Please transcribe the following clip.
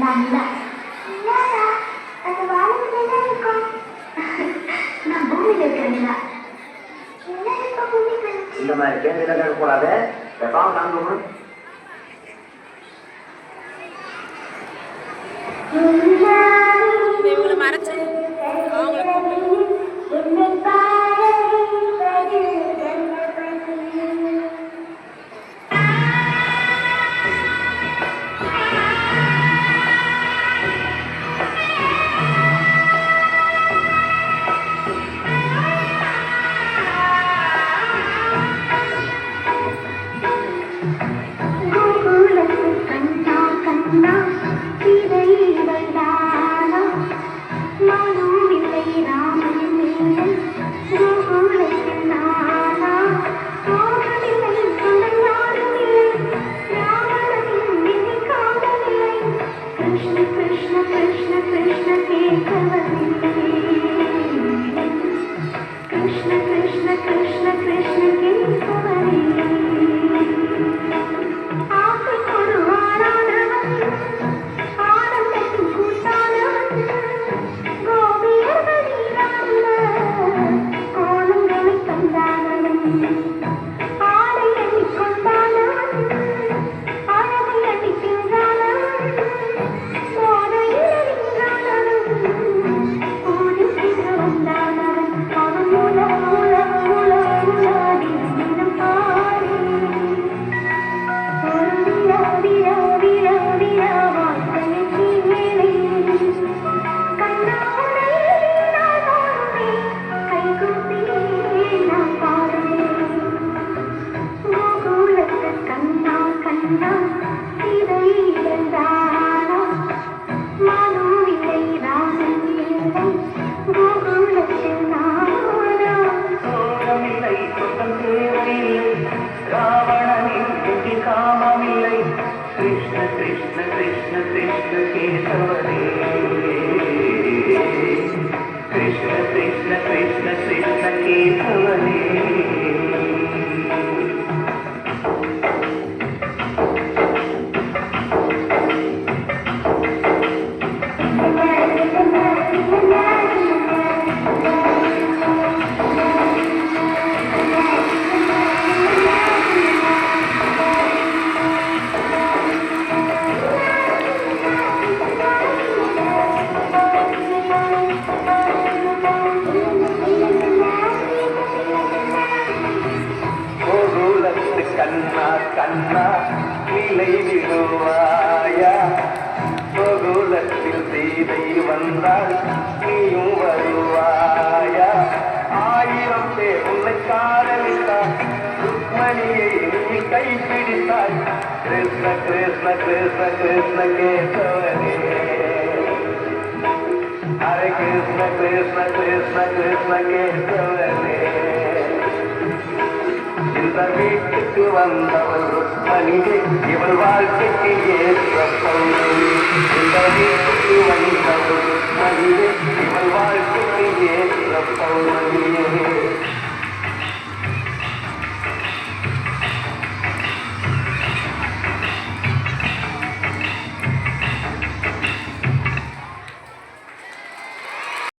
நான் நிலா நிலாவா அது வானத்துல தான் இருக்கும் நான் பூமியில இருக்கிற நிலா நிலா இப்ப பூமிக்கு வந்துச்சு இந்த மாதிரி கேள்வியில கேட்கக்கூடாது பேசாம காண்போம் கிருஷ்ண கிருஷ்ண வருவாயா கோகுலத்தில் சீதை வந்தால் நீயும் வருவாயா? ஆயிரம் பேர் உன்னை காதலித்தார் ருக்மணியை நீ கைப்பிடித்தாய். கிருஷ்ண கிருஷ்ண கிருஷ்ண கிருஷ்ண கேசவனே ஹரே கிருஷ்ண கிருஷ்ண கிருஷ்ண கிருஷ்ண கேசவனே இந்த வீட்டுக்கு வந்தவள் ருக்மணியை இவள் வாழ்க்கை ஏற்ற பௌர்ணமி